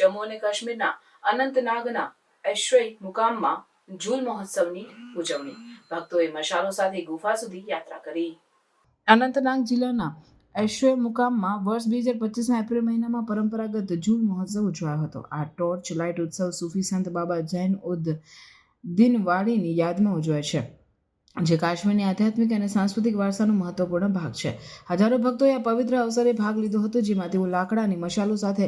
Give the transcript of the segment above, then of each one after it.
જમ્મુ અને કાશ્મીરના અનંતનાગના એશ્વય મુકામમાં જૂલ મહોત્સવની ઉજવણી. ભક્તોએ મશાલો સાથે ગુફા સુધી યાત્રા કરી. અનંતનાગ જિલ્લાના એશ્વર મુકામમાં વર્ષ બે હજાર પચીસના એપ્રિલ મહિનામાં પરંપરાગત જૂલ મહોત્સવ ઉજવાયો હતો. આ ટોર્ચ લાઇટ ઉત્સવ સૂફી સંત બાબા જૈન ઉદ દિનવાળીની યાદમાં ઉજવાય છે, જે કાશ્મીરની આધ્યાત્મિક અને સાંસ્કૃતિક વારસાનો મહત્વપૂર્ણ ભાગ છે. હજારો ભક્તોએ આ પવિત્ર અવસરે ભાગ લીધો હતો, જેમાં તેઓ લાકડાની મશાલો સાથે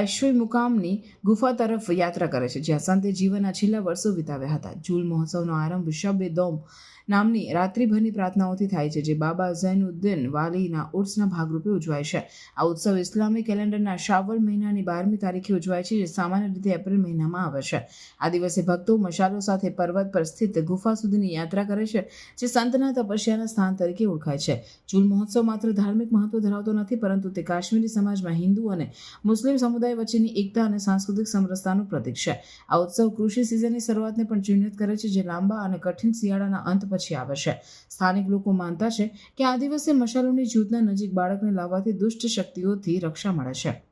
ઐશ્વર્ય મુકામની ગુફા તરફ યાત્રા કરે છે, જ્યાં સંતે જીવનના છેલ્લા વર્ષો વિતાવ્યા હતા. જૂલ મહોત્સવનો આરંભ શબે દોમ નામની રાત્રિભરની પ્રાર્થનાઓથી થાય છે, જે બાબા ઝૈનુદ્દીન વાલીના ઉર્સના ભાગરૂપે ઉજવાય છે. આ ઉત્સવ ઇસ્લામિક કેલેન્ડરના શાવલ મહિનાની બારમી તારીખે ઉજવાય છે, જે સામાન્ય રીતે એપ્રિલ મહિનામાં આવે છે. આ દિવસે ભક્તો મશાલો સાથે પર્વત પર સ્થિત ગુફા સુધીની યાત્રા કરે છે, જે સંતના તપસ્યાના સ્થાન તરીકે ઓળખાય છે. જૂલ મહોત્સવ માત્ર ધાર્મિક મહત્વ ધરાવતો નથી, પરંતુ તે કાશ્મીરી સમાજમાં હિન્દુ અને મુસ્લિમ સમુદાય વચ્ચેની એકતા અને સાંસ્કૃતિક સમરસતાનું પ્રતીક છે. આ ઉત્સવ કૃષિ સિઝનની શરૂઆતને પણ ચિહ્નિત કરે છે, જે લાંબા અને કઠિન શિયાળાના અંત પછી આવે છે. સ્થાનિક લોકો માનતા છે કે આ દિવસે મશાલોની જૂથના નજીક બાળકને લાવવાથી દુષ્ટ શક્તિઓથી રક્ષા મળે છે.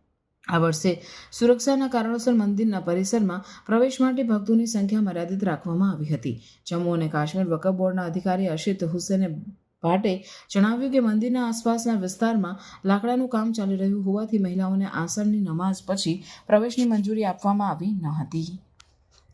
આ વર્ષે સુરક્ષાના કારણોસર મંદિરના પરિસરમાં પ્રવેશ માટે ભક્તોની સંખ્યા મર્યાદિત રાખવામાં આવી હતી. જમ્મુ અને કાશ્મીર વકફ બોર્ડના અધિકારી અશિત હુસેને ભાટે જણાવ્યું કે મંદિરના આસપાસના વિસ્તારમાં લાકડાનું કામ ચાલી રહ્યું હોવાથી મહિલાઓને આસરની નમાઝ પછી પ્રવેશની મંજૂરી આપવામાં આવી ન હતી.